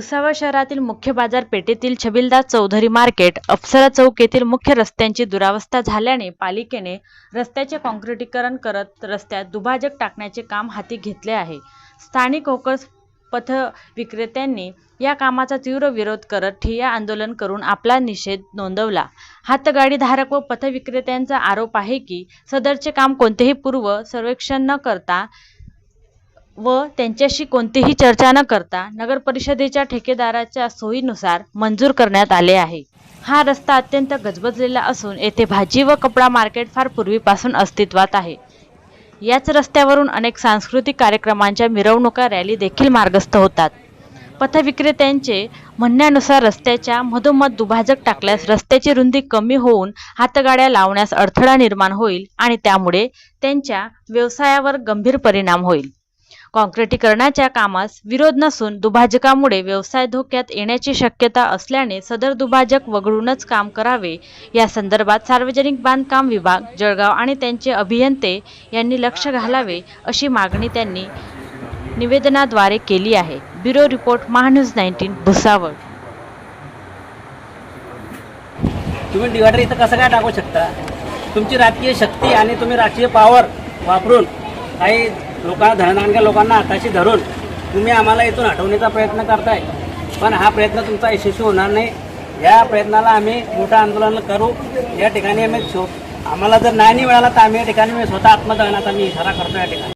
भुसावळ शहरातील मुख्य बाजारपेठेतील छबिलदास चौधरी मार्केट अप्सरा चौक येथील मुख्य रस्त्यांची दुरावस्था झाल्याने पालिकेने रस्त्याचे काँक्रिटीकरण करत रस्त्यात दुभाजक टाकण्याचे काम हाती घेतले आहे. स्थानिक होकर्स पथ विक्रेत्यांनी या कामाचा तीव्र विरोध करत ठिय्या आंदोलन करून आपला निषेध नोंदवला. हातगाडीधारक व पथविक्रेत्यांचा आरोप आहे की सदरचे काम कोणतेही पूर्व सर्वेक्षण न करता व त्यांच्याशी कोणतीही चर्चा न करता नगर परिषदेच्या ठेकेदाराच्या सोयीनुसार मंजूर करण्यात आले आहे. हा रस्ता अत्यंत गजबजलेला असून येथे भाजी व कपडा मार्केट फार पूर्वीपासून अस्तित्वात आहे. याच रस्त्यावरून अनेक सांस्कृतिक कार्यक्रमांच्या मिरवणुका रॅली देखील मार्गस्थ होतात. पथविक्रेत्यांचे म्हणण्यानुसार रस्त्याच्या मधोमध दुभाजक टाकल्यास रस्त्याची रुंदी कमी होऊन हातगाड्या लावण्यास अडथळा निर्माण होईल आणि त्यामुळे त्यांच्या व्यवसायावर गंभीर परिणाम होईल. काँक्रिटीकरणाच्या कामास विरोध नसून दुभाजकामुळे व्यवसाय धोक्यात येण्याची शक्यता असल्याने सदर दुभाजक वगळूनच काम करावे. या संदर्भात सार्वजनिक बांधकाम विभाग जळगाव आणि त्यांचे अभियंते यांनी लक्ष घालावे अशी मागणी त्यांनी निवेदनाद्वारे केली आहे. Bureau report Mahanews nineteen Bhusawal. तुम्ही डिवायडर इथं कसं काय टाकू शकता? तुमची राजकीय शक्ती आणि तुम्ही राजकीय पॉवर वापरून काही लोकांना धनदानग्या लोकांना हाताशी धरून तुम्ही आम्हाला इथून हटवण्याचा प्रयत्न करताय. पण हा प्रयत्न तुमचा यशस्वी होणार नाही. या प्रयत्नाला आम्ही मोठं आंदोलन करू. या ठिकाणी आम्ही शो आम्हाला जर नाही मिळाला तर आम्ही या ठिकाणी मी स्वतः आत्मदहनाचा मी इशारा करतो या ठिकाणी.